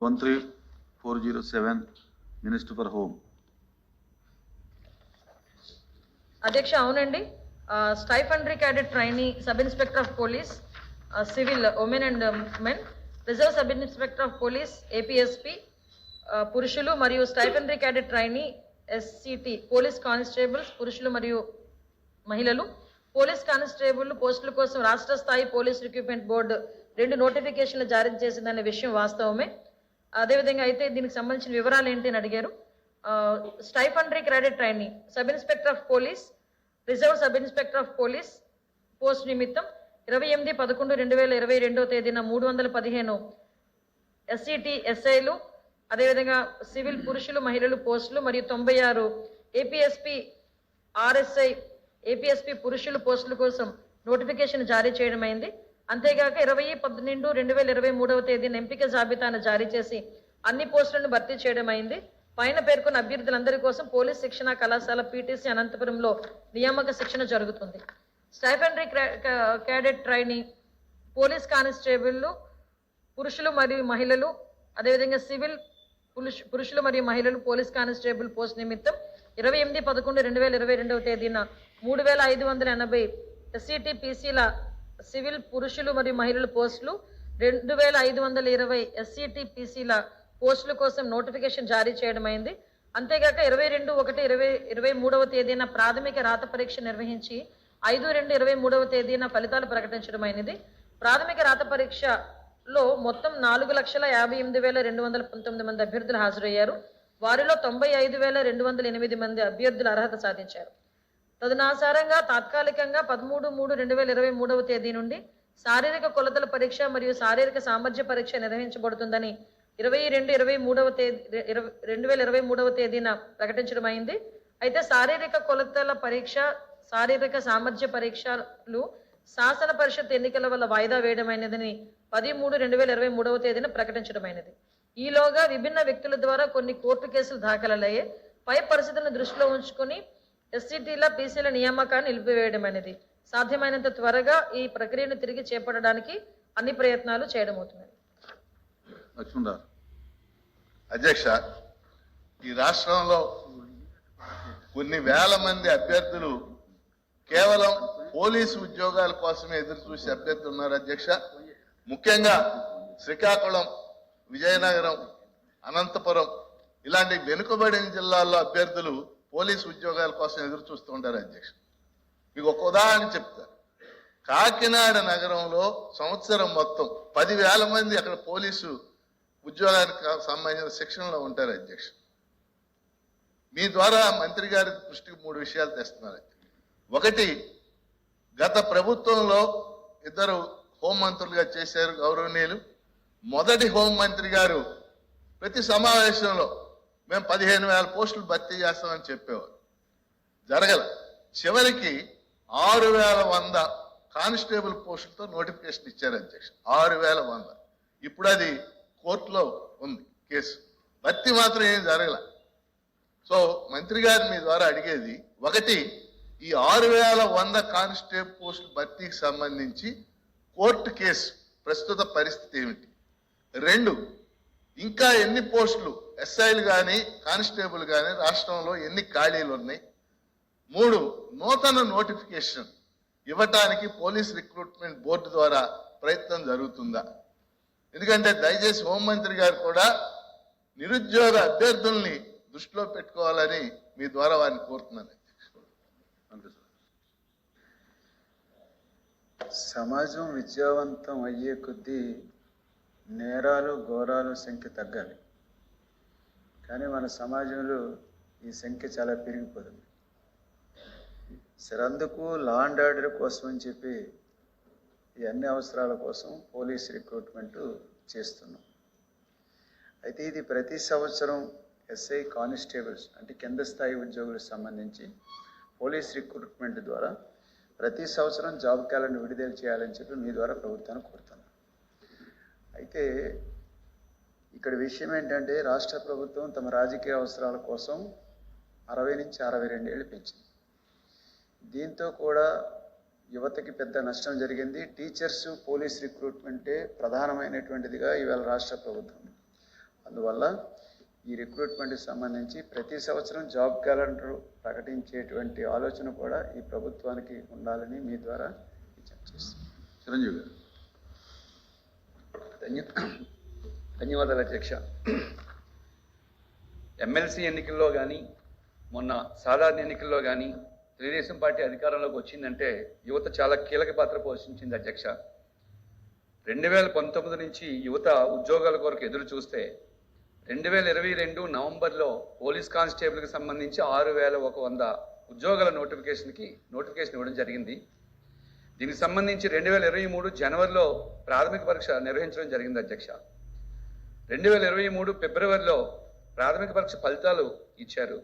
13407, Minister for Home. అధ్యక్ష అవునండి. Stipendiary cadet trainee sub inspector of police civil women and men reserve sub inspector of police APSP పురుషులు మరియు stipendiary cadet trainee SCT police constables పురుషులు మరియు మహిళలు. Police constable పోస్టుల కోసం రాష్ట్ర స్థాయి పోలీస్ రిక్రూట్మెంట్ బోర్డు రెండు నోటిఫికేషన్లు జారీ చేసిందనే విషయం వాస్తవమే. అదేవిధంగా అయితే దీనికి సంబంధించిన వివరాలు ఏంటి అని అడిగారు. Stipendiary credit training sub inspector of police reserve sub inspector of police post నిమిత్తం ఇరవై ఎనిమిది పదకొండు రెండు వేల ఇరవై రెండవ తేదీన మూడు వందల పదిహేను ఎస్సీటీ ఎస్ఐలు అదేవిధంగా సివిల్ పురుషులు మహిళలు పోస్టులు మరియు తొంభై ఆరు ఏపీఎస్పి ఆర్ఎస్ఐ ఏపీఎస్పి పురుషులు పోస్టుల కోసం నోటిఫికేషన్ జారీ చేయడమైంది అంతేగాక ఇరవై పన్నెండు రెండు వేల ఇరవై మూడవ తేదీన ఎంపిక జాబితాను జారీ చేసి అన్ని పోస్టులను భర్తీ చేయడం అయింది. పైన పేర్కొన్న అభ్యర్థులందరి కోసం పోలీస్ శిక్షణ కళాశాల పీటీసీ అనంతపురంలో నియామక శిక్షణ జరుగుతుంది. స్టైఫండరీ క్యాడెట్ ట్రైనింగ్ పోలీస్ కానిస్టేబుల్లు పురుషులు మరియు మహిళలు అదేవిధంగా సివిల్ పురుషులు మరియు మహిళలు పోలీస్ కానిస్టేబుల్ పోస్ట్ నిమిత్తం ఇరవై ఎనిమిది పదకొండు రెండు వేల ఇరవై రెండవ తేదీన మూడు వేల ఐదు వందల ఎనభై ఎస్సీటీ పీసీల సివిల్ పురుషులు మరియు మహిళల పోస్టులు రెండు వేల ఐదు వందల ఇరవై ఎస్సీటీ పీసీల పోస్టుల కోసం నోటిఫికేషన్ జారీ చేయడం అయింది అంతేగాక ఇరవై రెండు ఒకటి ఇరవై ఇరవై మూడవ తేదీన ప్రాథమిక రాత పరీక్ష నిర్వహించి ఐదు రెండు ఇరవై మూడవ తేదీన ఫలితాలు ప్రకటించడం అయినది ప్రాథమిక రాత పరీక్షలో మొత్తం నాలుగు లక్షల యాభై ఎనిమిది వేల రెండు వందల పంతొమ్మిది మంది అభ్యర్థులు హాజరయ్యారు. వారిలో తొంభై ఐదు వేల రెండు వందల ఎనిమిది మంది అభ్యర్థులు అర్హత సాధించారు. తదనాసారంగా తాత్కాలికంగా పదమూడు మూడు రెండు వేల ఇరవై మూడవ తేదీ నుండి శారీరక కొలతల పరీక్ష మరియు శారీరక సామర్థ్య పరీక్ష నిర్వహించబడుతుందని ఇరవై రెండు ఇరవై మూడవ తేదీ రెండు వేల ఇరవై మూడవ తేదీన ప్రకటించడం అయింది. అయితే శారీరక కొలతల పరీక్ష శారీరక సామర్థ్య పరీక్షలు శాసన పరిషత్ ఎన్నికల వల్ల వాయిదా వేయడమైనదని పది మూడు రెండు వేల ఇరవై మూడవ తేదీన ప్రకటించడమైనది ఈలోగా విభిన్న వ్యక్తుల ద్వారా కొన్ని కోర్టు కేసులు దాఖలయ్యాయి. పై పరిస్థితులను దృష్టిలో ఉంచుకొని ఎస్సీటీల పీసీల నియామకాన్ని నిలిపివేయడం అనేది సాధ్యమైనంత త్వరగా ఈ ప్రక్రియను తిరిగి చేపట్టడానికి అన్ని ప్రయత్నాలు చేయడం అవుతున్నాయి లక్ష్మణరావు అధ్యక్ష ఈ రాష్ట్రంలో కొన్ని వేల మంది అభ్యర్థులు కేవలం పోలీసు ఉద్యోగాల కోసమే ఎదురు చూసే అభ్యర్థులు ఉన్నారు అధ్యక్ష. ముఖ్యంగా శ్రీకాకుళం విజయనగరం అనంతపురం ఇలాంటి వెనుకబడిన జిల్లాల్లో అభ్యర్థులు పోలీసు ఉద్యోగాల కోసం ఎదురు చూస్తూ ఉంటారు అధ్యక్ష మీకు ఒక ఉదాహరణ చెప్తా. కాకినాడ నగరంలో సంవత్సరం మొత్తం పదివేల మంది అక్కడ పోలీసు ఉద్యోగానికి సంబంధించిన శిక్షణలో ఉంటారు అధ్యక్ష మీ ద్వారా మంత్రి గారి దృష్టికి మూడు విషయాలు తెస్తున్నారు ఒకటి గత ప్రభుత్వంలో ఇద్దరు హోంమంత్రులుగా చేశారు గౌరవనీయులు. మొదటి హోంమంత్రి గారు ప్రతి సమావేశంలో మేము పదిహేను వేల పోస్టులు భర్తీ చేస్తామని చెప్పేవారు. జరగల. చివరికి ఆరు వేల వంద కానిస్టేబుల్ పోస్టులతో నోటిఫికేషన్ ఇచ్చారు అధ్యక్ష. ఆరు వేల వంద. ఇప్పుడు అది కోర్టులో ఉంది కేసు. భర్తీ మాత్రం ఏం జరగల. సో మంత్రి గారి మీ ద్వారా అడిగేది ఒకటి ఈ ఆరు వేల వంద కానిస్టేబుల్ పోస్టుల భర్తీకి సంబంధించి కోర్టు కేసు ప్రస్తుత పరిస్థితి ఏమిటి? రెండు ఇంకా ఎన్ని పోస్టులు ఎస్ఐలు కానీ కానిస్టేబుల్ కానీ రాష్ట్రంలో ఎన్ని ఖాళీలు ఉన్నాయి? మూడు నూతన నోటిఫికేషన్ ఇవ్వటానికి పోలీస్ రిక్రూట్మెంట్ బోర్డు ద్వారా ప్రయత్నం జరుగుతుందా? ఎందుకంటే దయచేసి హోంమంత్రి గారు కూడా నిరుద్యోగ అభ్యర్థుల్ని దృష్టిలో పెట్టుకోవాలని మీ ద్వారా వారిని కోరుతున్నాను. సమాజం విద్యావంతం అయ్యే కొద్దీ నేరాలు ఘోరాలు సంఖ్య తగ్గాలి. కానీ మన సమాజంలో ఈ సంఖ్య చాలా పెరిగిపోతుంది. సరే అందుకు లా అండ్ ఆర్డర్ కోసం అని చెప్పి ఈ అన్ని అవసరాల కోసం పోలీస్ రిక్రూట్మెంట్ చేస్తున్నాం. అయితే ఇది ప్రతి సంవత్సరం ఎస్ఐ కానిస్టేబుల్స్ అంటే కింద స్థాయి ఉద్యోగులకు సంబంధించి పోలీస్ రిక్రూట్మెంట్ ద్వారా ప్రతి సంవత్సరం జాబ్ క్యాలెండర్ విడుదల చేయాలని చెప్పి మీ ద్వారా ప్రభుత్వాన్ని కోరుతున్నాను అయితే ఇక్కడ విషయం ఏంటంటే రాష్ట్ర ప్రభుత్వం తమ రాజకీయ అవసరాల కోసం అరవై నుంచి అరవై రెండేళ్ళు పెంచింది. దీంతో కూడా యువతకి పెద్ద నష్టం జరిగింది. టీచర్స్ పోలీస్ రిక్రూట్మెంటే ప్రధానమైనటువంటిదిగా ఇవాళ రాష్ట్ర ప్రభుత్వం. అందువల్ల ఈ రిక్రూట్మెంట్కి సంబంధించి ప్రతి సంవత్సరం జాబ్ క్యాలెండర్ ప్రకటించేటువంటి ఆలోచన కూడా ఈ ప్రభుత్వానికి ఉండాలని మీ ద్వారా విజ్ఞప్తి చిరంజీవి గారు. ధన్య ధన్యవాదాలు అధ్యక్ష. ఎమ్మెల్సీ ఎన్నికల్లో కానీ మొన్న సాధారణ ఎన్నికల్లో కానీ తెలుగుదేశం పార్టీ అధికారంలోకి వచ్చిందంటే యువత చాలా కీలక పాత్ర పోషించింది అధ్యక్ష. రెండు వేల పంతొమ్మిది నుంచి యువత ఉద్యోగాల కొరకు ఎదురు చూస్తే రెండు వేల ఇరవై రెండు నవంబర్లో పోలీస్ కానిస్టేబుల్కి సంబంధించి ఆరు వేల ఒక వంద ఉద్యోగాల నోటిఫికేషన్కి నోటిఫికేషన్ ఇవ్వడం జరిగింది. దీనికి సంబంధించి రెండు వేల ఇరవై మూడు జనవరిలో ప్రాథమిక పరీక్ష నిర్వహించడం జరిగింది అధ్యక్ష. రెండు వేల ఇరవై మూడు ఫిబ్రవరిలో ప్రాథమిక పరీక్ష ఫలితాలు ఇచ్చారు.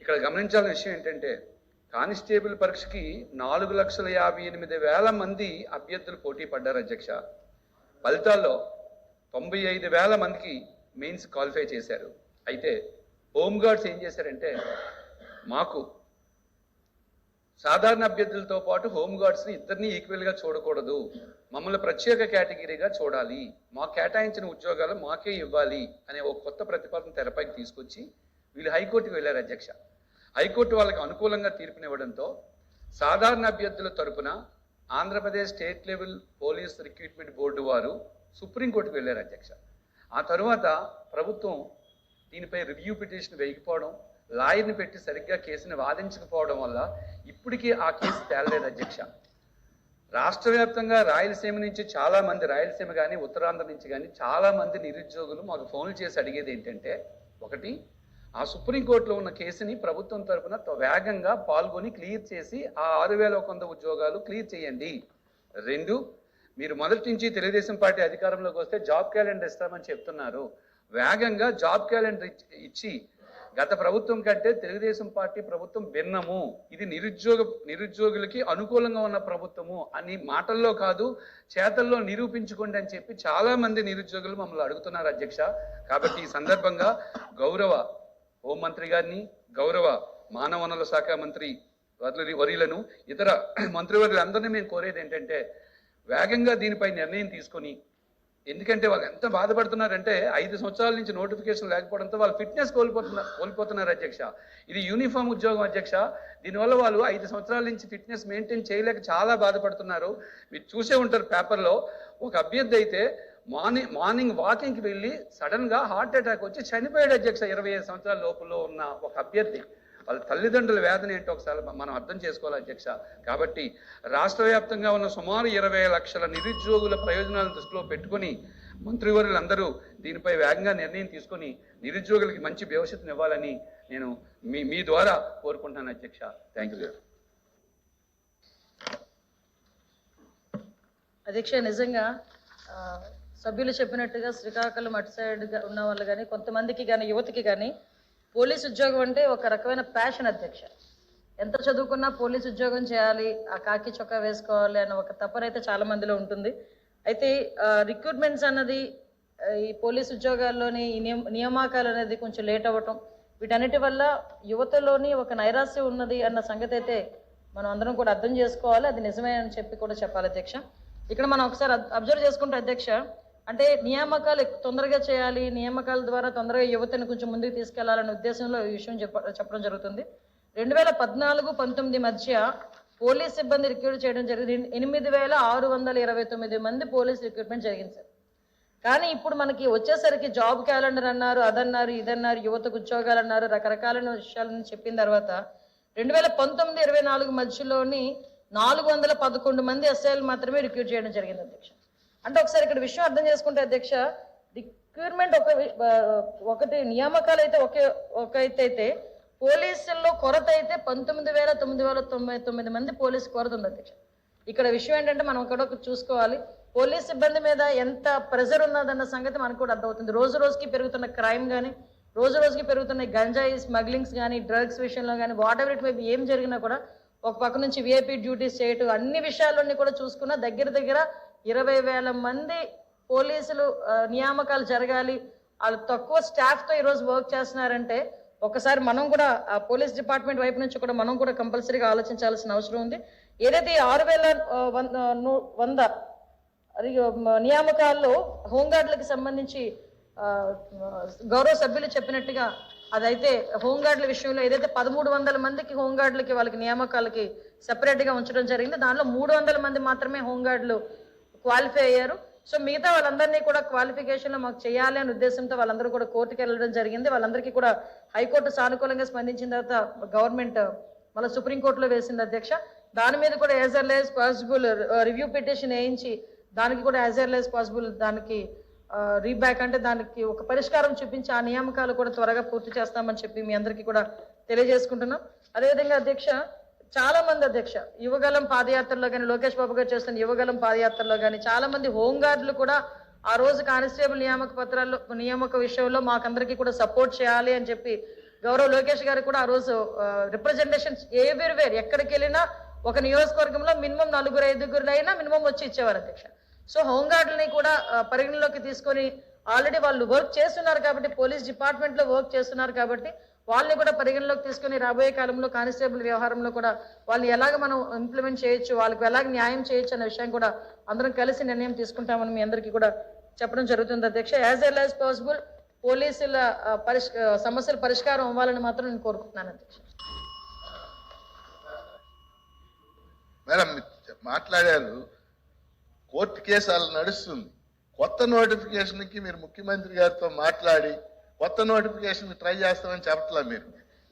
ఇక్కడ గమనించాల్సిన విషయం ఏంటంటే కానిస్టేబుల్ పరీక్షకి నాలుగు లక్షల యాభై ఎనిమిది వేల మంది అభ్యర్థులు పోటీ పడ్డారు అధ్యక్ష. ఫలితాల్లో తొంభై ఐదు వేల మందికి మెయిన్స్ క్వాలిఫై చేశారు. అయితే హోంగార్డ్స్ ఏం చేశారంటే మాకు సాధారణ అభ్యర్థులతో పాటు హోమ్ గార్డ్స్ని ఇద్దరిని ఈక్వల్గా చూడకూడదు. మమ్మల్ని ప్రత్యేక కేటగిరీగా చూడాలి. మా కేటాయించిన ఉద్యోగాలు మాకే ఇవ్వాలి అనే ఒక కొత్త ప్రతిపాదన తెరపైకి తీసుకొచ్చి వీళ్ళు హైకోర్టుకు వెళ్ళారు అధ్యక్ష. హైకోర్టు వాళ్ళకి అనుకూలంగా తీర్పునివ్వడంతో సాధారణ అభ్యర్థుల తరపున Andhra Pradesh state level police recruitment board వారు సుప్రీంకోర్టుకు వెళ్ళారు అధ్యక్ష. ఆ తరువాత ప్రభుత్వం దీనిపై రివ్యూ పిటిషన్ వేయకపోవడం లాయర్ని పెట్టి సరిగ్గా కేసుని వాదించకపోవడం వల్ల ఇప్పటికీ ఆ కేసు తేలలేదు అధ్యక్ష. రాష్ట్ర వ్యాప్తంగా రాయలసీమ నుంచి చాలా మంది రాయలసీమ కానీ ఉత్తరాంధ్ర నుంచి కానీ చాలా మంది నిరుద్యోగులు మాకు ఫోన్లు చేసి అడిగేది ఏంటంటే ఒకటి ఆ సుప్రీంకోర్టులో ఉన్న కేసుని ప్రభుత్వం తరఫున వేగంగా పాల్గొని క్లియర్ చేసి ఆ ఆరు వేల ఒక వంద ఉద్యోగాలు క్లియర్ చేయండి. రెండు మీరు మొదటి నుంచి తెలుగుదేశం పార్టీ అధికారంలోకి వస్తే జాబ్ క్యాలెండర్ ఇస్తామని చెప్తున్నారు. వేగంగా జాబ్ క్యాలెండర్ ఇచ్చి- ఇచ్చి గత ప్రభుత్వం కంటే తెలుగుదేశం పార్టీ ప్రభుత్వం భిన్నము. ఇది నిరుద్యోగ నిరుద్యోగులకి అనుకూలంగా ఉన్న ప్రభుత్వము అని మాటల్లో కాదు చేతల్లో నిరూపించుకోండి అని చెప్పి చాలా మంది నిరుద్యోగులు మమ్మల్ని అడుగుతున్నారు అధ్యక్ష. కాబట్టి ఈ సందర్భంగా గౌరవ హోంమంత్రి గారిని గౌరవ మానవ వనరుల శాఖ మంత్రి వర్యులు- వర్యులను ఇతర మంత్రివర్యులందరినీ మేము కోరేది ఏంటంటే వేగంగా దీనిపై నిర్ణయం తీసుకొని ఎందుకంటే వాళ్ళు ఎంత బాధపడుతున్నారంటే ఐదు సంవత్సరాల నుంచి నోటిఫికేషన్ లేకపోవడంతో వాళ్ళు ఫిట్నెస్ కోల్పోతున్నారు కోల్పోతున్నారు అధ్యక్ష. ఇది యూనిఫామ్ ఉద్యోగం అధ్యక్ష. దీనివల్ల వాళ్ళు ఐదు సంవత్సరాల నుంచి ఫిట్నెస్ మెయింటైన్ చేయలేక చాలా బాధపడుతున్నారు. మీరు చూసే ఉంటారు పేపర్లో ఒక అభ్యర్థి అయితే మార్నింగ్ మార్నింగ్ వాకింగ్కి వెళ్ళి సడన్గా హార్ట్ అటాక్ వచ్చి చనిపోయాడు అధ్యక్ష ఇరవై ఐదు సంవత్సరాల లోపల ఉన్న ఒక అభ్యర్థి. వాళ్ళ తల్లిదండ్రుల వేదన ఏంటో ఒకసారి మనం అర్థం చేసుకోవాలి అధ్యక్ష. కాబట్టి రాష్ట్ర వ్యాప్తంగా ఉన్న సుమారు ఇరవై లక్షల నిరుద్యోగుల ప్రయోజనాలను దృష్టిలో పెట్టుకొని మంత్రివర్యులందరూ దీనిపై వేగంగా నిర్ణయం తీసుకొని నిరుద్యోగులకి మంచి భవిష్యత్తును ఇవ్వాలని నేను మీ మీ ద్వారా కోరుకుంటున్నాను అధ్యక్ష. థ్యాంక్ యూ అధ్యక్ష నిజంగా సభ్యులు చెప్పినట్టుగా శ్రీకాకుళం అటు సైడ్ ఉన్న వాళ్ళు కానీ కొంతమందికి కానీ యువతకి కానీ పోలీస్ ఉద్యోగం అంటే ఒక రకమైన ప్యాషన్ అధ్యక్ష. ఎంత చదువుకున్నా పోలీస్ ఉద్యోగం చేయాలి ఆ కాకి చొక్కా వేసుకోవాలి అన్న ఒక తపన అయితే చాలా మందిలో ఉంటుంది. అయితే రిక్రూట్మెంట్స్ అన్నది ఈ పోలీస్ ఉద్యోగాల్లోని ఈ నియామకాలు అనేది కొంచెం లేట్ అవ్వటం వీటన్నిటి వల్ల యువతలోని ఒక నైరాశ్యం ఉన్నది అన్న సంగతి అయితే మనం అందరం కూడా అర్థం చేసుకోవాలి. అది నిజమే అని చెప్పి కూడా చెప్పాలి అధ్యక్ష. ఇక్కడ మనం ఒకసారి అబ్జర్వ్ చేసుకుంటే అధ్యక్ష అంటే నియామకాలు తొందరగా చేయాలి నియామకాల ద్వారా తొందరగా యువతను కొంచెం ముందుకు తీసుకెళ్ళాలనే ఉద్దేశంలో ఈ విషయం చెప్ప చెప్పడం జరుగుతుంది. రెండు వేల పద్నాలుగు పంతొమ్మిది మధ్య పోలీస్ సిబ్బంది రిక్రూట్ చేయడం జరిగింది. ఎనిమిది వేల ఆరు వందల ఇరవై తొమ్మిది మంది పోలీస్ రిక్రూట్మెంట్ జరిగింది సార్. కానీ ఇప్పుడు మనకి వచ్చేసరికి జాబ్ క్యాలెండర్ అన్నారు అదన్నారు ఇదన్నారు యువతకు ఉద్యోగాలు అన్నారు రకరకాలైన విషయాలను చెప్పిన తర్వాత రెండు వేల పంతొమ్మిది ఇరవై నాలుగు మధ్యలోని నాలుగు వందల పదకొండు మంది ఎస్ఐలు మాత్రమే రిక్రూట్ చేయడం జరిగింది అధ్యక్ష. అంటే ఒకసారి ఇక్కడ విషయం అర్థం చేసుకుంటే అధ్యక్ష రిక్రూట్మెంట్ ఒక ఒకటి నియామకాలు అయితే ఒకే ఒక అయితే పోలీసుల్లో కొరత అయితే పంతొమ్మిది వేల తొమ్మిది వేల తొంభై తొమ్మిది మంది పోలీసు కొరత ఉంది అధ్యక్ష. ఇక్కడ విషయం ఏంటంటే మనం ఇక్కడ ఒకటి చూసుకోవాలి. పోలీస్ సిబ్బంది మీద ఎంత ప్రెజర్ ఉన్నదన్న సంగతి మనకు కూడా అర్థమవుతుంది. రోజు రోజుకి పెరుగుతున్న క్రైమ్ కానీ రోజు రోజుకి పెరుగుతున్న గంజాయి స్మగ్లింగ్స్ కానీ డ్రగ్స్ విషయంలో కానీ వాట్ ఎవర్ ఇట్ మేబీ ఏం జరిగినా కూడా ఒక పక్క నుంచి విఐపీ డ్యూటీస్ చేయటం అన్ని విషయాలన్నీ కూడా చూసుకున్నా దగ్గర దగ్గర ఇరవై వేల మంది పోలీసులు నియామకాలు జరగాలి. వాళ్ళు తక్కువ స్టాఫ్తో ఈరోజు వర్క్ చేస్తున్నారంటే ఒకసారి మనం కూడా ఆ పోలీస్ డిపార్ట్మెంట్ వైపు నుంచి కూడా మనం కూడా కంపల్సరీగా ఆలోచించాల్సిన అవసరం ఉంది. ఏదైతే ఆరు వేల వంద వంద అది, నియామకాల్లో హోంగార్డులకు సంబంధించి గౌరవ సభ్యులు చెప్పినట్టుగా అదైతే హోంగార్డుల విషయంలో ఏదైతే పదమూడు వందల మందికి హోంగార్డులకి వాళ్ళకి నియామకాలకి సెపరేట్గా ఉంచడం జరిగింది దానిలో మూడు వందల మంది మాత్రమే హోంగార్డులు క్వాలిఫై అయ్యారు. సో మిగతా వాళ్ళందరినీ కూడా క్వాలిఫికేషన్లో మాకు చేయాలి అనే ఉద్దేశంతో వాళ్ళందరూ కూడా కోర్టుకి వెళ్ళడం జరిగింది. వాళ్ళందరికీ కూడా హైకోర్టు సానుకూలంగా స్పందించిన తర్వాత గవర్నమెంట్ మళ్ళీ సుప్రీంకోర్టులో వేసింది అధ్యక్ష. దాని మీద కూడా as early as possible review petition వేయించి దానికి కూడా యాజ్ ఎర్లీ యాజ్ పాసిబుల్ దానికి రీబ్యాక్ అంటే దానికి ఒక పరిష్కారం చూపించి ఆ నియామకాలు కూడా త్వరగా పూర్తి చేస్తామని చెప్పి మీ అందరికీ కూడా తెలియజేసుకుంటున్నాం. అదేవిధంగా అధ్యక్ష చాలా మంది అధ్యక్ష యువగలం పాదయాత్రలో కానీ లోకేష్ బాబు గారు చేస్తున్న యువగలం పాదయాత్రలో కానీ చాలా మంది హోంగార్డులు కూడా ఆ రోజు కానిస్టేబుల్ నియామక పత్రాల్లో నియామక విషయంలో మాకందరికీ కూడా సపోర్ట్ చేయాలి అని చెప్పి గౌరవ్ లోకేష్ గారు కూడా ఆ రోజు రిప్రజెంటేషన్స్ వేరు ఎక్కడికి వెళ్ళినా ఒక నియోజకవర్గంలో మినిమం నలుగురు ఐదుగురు అయినా మినిమం వచ్చి ఇచ్చేవారు అధ్యక్ష. సో హోంగార్డులని కూడా పరిగణలోకి తీసుకొని ఆల్రెడీ వాళ్ళు వర్క్ చేస్తున్నారు కాబట్టి పోలీస్ డిపార్ట్మెంట్లో వర్క్ చేస్తున్నారు కాబట్టి వాళ్ళని కూడా పరిగణలోకి తీసుకుని రాబోయే కాలంలో కానిస్టేబుల్ వ్యవహారంలో కూడా వాళ్ళని ఎలాగ మనం ఇంప్లిమెంట్ చేయొచ్చు వాళ్ళకి ఎలాగ న్యాయం చేయొచ్చు అనే విషయం కూడా అందరం కలిసి నిర్ణయం తీసుకుంటామని మీ అందరికీ కూడా చెప్పడం జరుగుతుంది. అధ్యక్ష యాజ్ ఎల్ యాజ్ పాసిబుల్ పోలీసుల పరిష్ సమస్యల పరిష్కారం అవ్వాలని మాత్రం నేను కోరుకుంటున్నాను అధ్యక్ష. మేడం మాట్లాడారు కోర్టు కేసు నడుస్తుంది. కొత్త నోటిఫికేషన్కి మీరు ముఖ్యమంత్రి గారితో మాట్లాడి కొత్త నోటిఫికేషన్ ట్రై చేస్తామని చెప్పట్లా మీరు?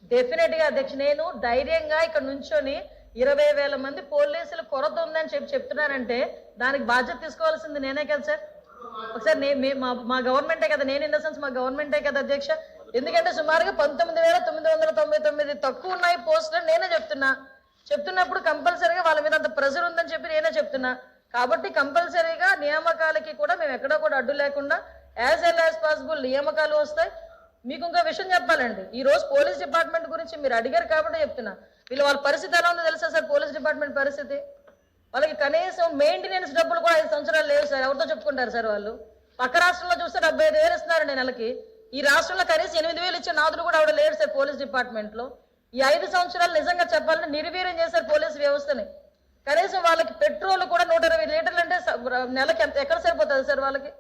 డెఫినెట్గా అధ్యక్ష నేను ధైర్యంగా ఇక్కడ నుంచొని ఇరవై వేల మంది పోలీసులు కొరత ఉందని చెప్పి చెప్తున్నానంటే దానికి బాధ్యత తీసుకోవాల్సింది నేనే కదా సార్. ఒకసారి నే- మా మా గవర్నమెంటే కదా నేను ఇన్ ద సెన్స్ మా గవర్నమెంటే కదా అధ్యక్ష. ఎందుకంటే సుమారుగా పంతొమ్మిది వేల తొమ్మిది వందల తొంభై తొమ్మిది తక్కువ ఉన్నాయి పోస్టులు నేనే చెప్తున్నా. చెప్తున్నప్పుడు కంపల్సరీగా వాళ్ళ మీద అంత ప్రెజర్ ఉందని చెప్పి నేనే చెప్తున్నా. కాబట్టి కంపల్సరీగా నియామకాలకి కూడా మేము ఎక్కడా కూడా అడ్డు లేకుండా యాజ్ ఎల్ యాజ్ పాసిబుల్ నియామకాలు వస్తాయి. మీకు ఇంకో విషయం చెప్పాలండి. ఈ రోజు పోలీస్ డిపార్ట్మెంట్ గురించి మీరు అడిగారు కాబట్టి చెప్తున్నా. వీళ్ళు వాళ్ళ పరిస్థితి ఎలా ఉందో తెలుసా సార్? పోలీస్ డిపార్ట్మెంట్ పరిస్థితి? వాళ్ళకి కనీసం మెయింటెనెన్స్ డబ్బులు కూడా ఐదు సంవత్సరాలు లేవు సార్. ఎవరితో చెప్పుకుంటారు సార్ వాళ్ళు? పక్క రాష్ట్రంలో చూస్తే డెబ్బై ఐదు వేలు ఇస్తున్నారండి నెలకి. ఈ రాష్ట్రంలో కనీసం ఎనిమిది వేలు ఇచ్చే నాదులు కూడా ఆవిడ లేరు సార్ పోలీస్ డిపార్ట్మెంట్లో. ఈ ఐదు సంవత్సరాలు నిజంగా చెప్పాలంటే నిర్వీర్యం చేశారు పోలీస్ వ్యవస్థని. కనీసం వాళ్ళకి పెట్రోల్ కూడా నూట ఇరవై లీటర్లు అంటే నెలకి ఎంత ఎక్కడ సరిపోతుంది సార్ వాళ్ళకి?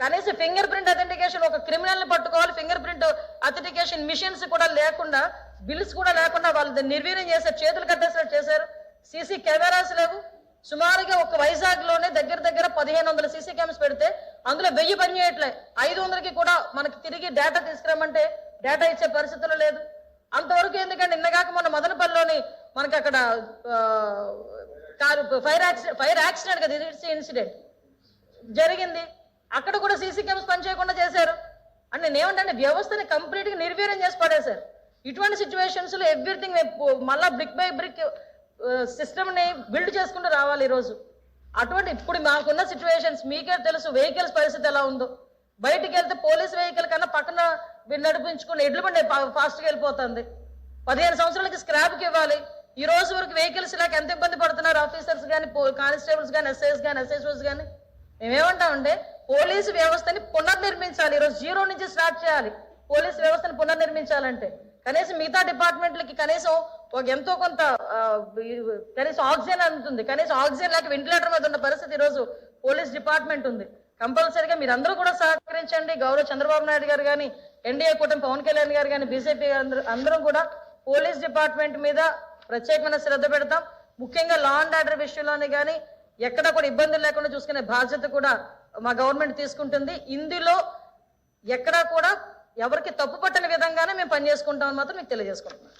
కనీసం ఫింగర్ ప్రింట్ అథెంటికేషన్ ఒక క్రిమినల్ని పట్టుకోవాలి ఫింగర్ ప్రింట్ అథెంటికేషన్ మిషన్స్ కూడా లేకుండా బిల్స్ కూడా లేకుండా వాళ్ళు నిర్వీర్యం చేశారు చేతులు కట్టేసినట్టు చేశారు. సీసీ కెమెరాస్ లేవు. సుమారుగా ఒక వైజాగ్లోనే దగ్గర దగ్గర పదిహేను వందల సీసీ కెమెరాస్ పెడితే అందులో వెయ్యి పని చేయట్లే. ఐదు వందలకి కూడా మనకి తిరిగి డేటా తీసుకురామంటే డేటా ఇచ్చే పరిస్థితులు లేదు. అంతవరకు ఎందుకంటే నిన్నగాక మన మదనపల్లిలోని మనకి అక్కడ car fire accident fire accident కదా ఇది ఇన్సిడెంట్ జరిగింది. అక్కడ కూడా సీసీ కెమెరాస్ పనిచేయకుండా చేశారు. అంటే నేనేమంటే వ్యవస్థని కంప్లీట్గా నిర్వీర్యం చేసి పడేశారు. ఇటువంటి సిచ్యువేషన్స్లో ఎవ్రీథింగ్ మళ్ళీ బ్రిక్ బై బ్రిక్ సిస్టమ్ని బిల్డ్ చేసుకుంటూ రావాలి ఈరోజు. అటువంటి ఇప్పుడు మాకున్న సిచ్యువేషన్స్ మీకే తెలుసు వెహికల్స్ పరిస్థితి ఎలా ఉందో. బయటికి వెళ్తే పోలీస్ వెహికల్ కన్నా పక్కన నడిపించుకుని ఎడ్లు బండి ఫాస్ట్గా వెళ్ళిపోతుంది. పదిహేను సంవత్సరాలకి స్క్రాప్కి ఇవ్వాలి. ఈ రోజు వరకు వెహికల్స్ ఇలాగ ఎంత ఇబ్బంది పడుతున్నారు? ఆఫీసర్స్ కానీ కానిస్టేబుల్స్ కానీ ఎస్ఐస్ కానీ ఎస్ఎస్ఓస్ కానీ మేమేమంటామంటే పోలీసు వ్యవస్థని పునర్నిర్మించాలి. ఈరోజు జీరో నుంచి స్టార్ట్ చేయాలి. పోలీసు వ్యవస్థను పునర్నిర్మించాలంటే. కనీసం మిగతా డిపార్ట్మెంట్లకి కనీసం ఒక ఎంతో కొంత కనీసం ఆక్సిజన్ అందుతుంది. కనీసం ఆక్సిజన్ లేక వెంటిలేటర్ మీద ఉన్న పరిస్థితి ఈరోజు పోలీస్ డిపార్ట్మెంట్ ఉంది. కంపల్సరీగా మీరందరూ కూడా సహకరించండి. గౌరవ చంద్రబాబు నాయుడు గారు కానీ ఎన్డీఏ కూటమి పవన్ కళ్యాణ్ గారు కానీ బీజేపీ అందరం కూడా పోలీస్ డిపార్ట్మెంట్ మీద ప్రత్యేకమైన శ్రద్ధ పెడతాం. ముఖ్యంగా లా అండ్ ఆర్డర్ విషయంలోనే కానీ ఎక్కడ కూడా ఇబ్బందులు లేకుండా చూసుకునే బాధ్యత కూడా మా గవర్నమెంట్ తీసుకుంటుంది. ఇందులో ఎక్కడా కూడా ఎవరికి తప్పు పట్టని విధంగానే మేము పనిచేసుకుంటామని మాత్రం మీకు తెలియజేసుకుంటున్నాం.